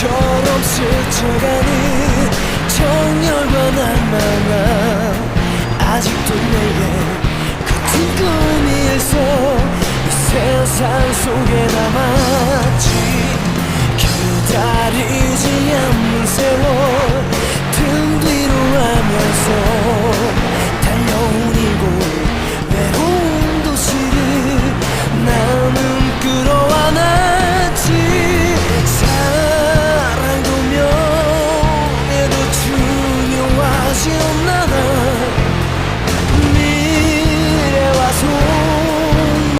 바람처럼 스쳐가는 정열과 낭만 세상 속에 남았지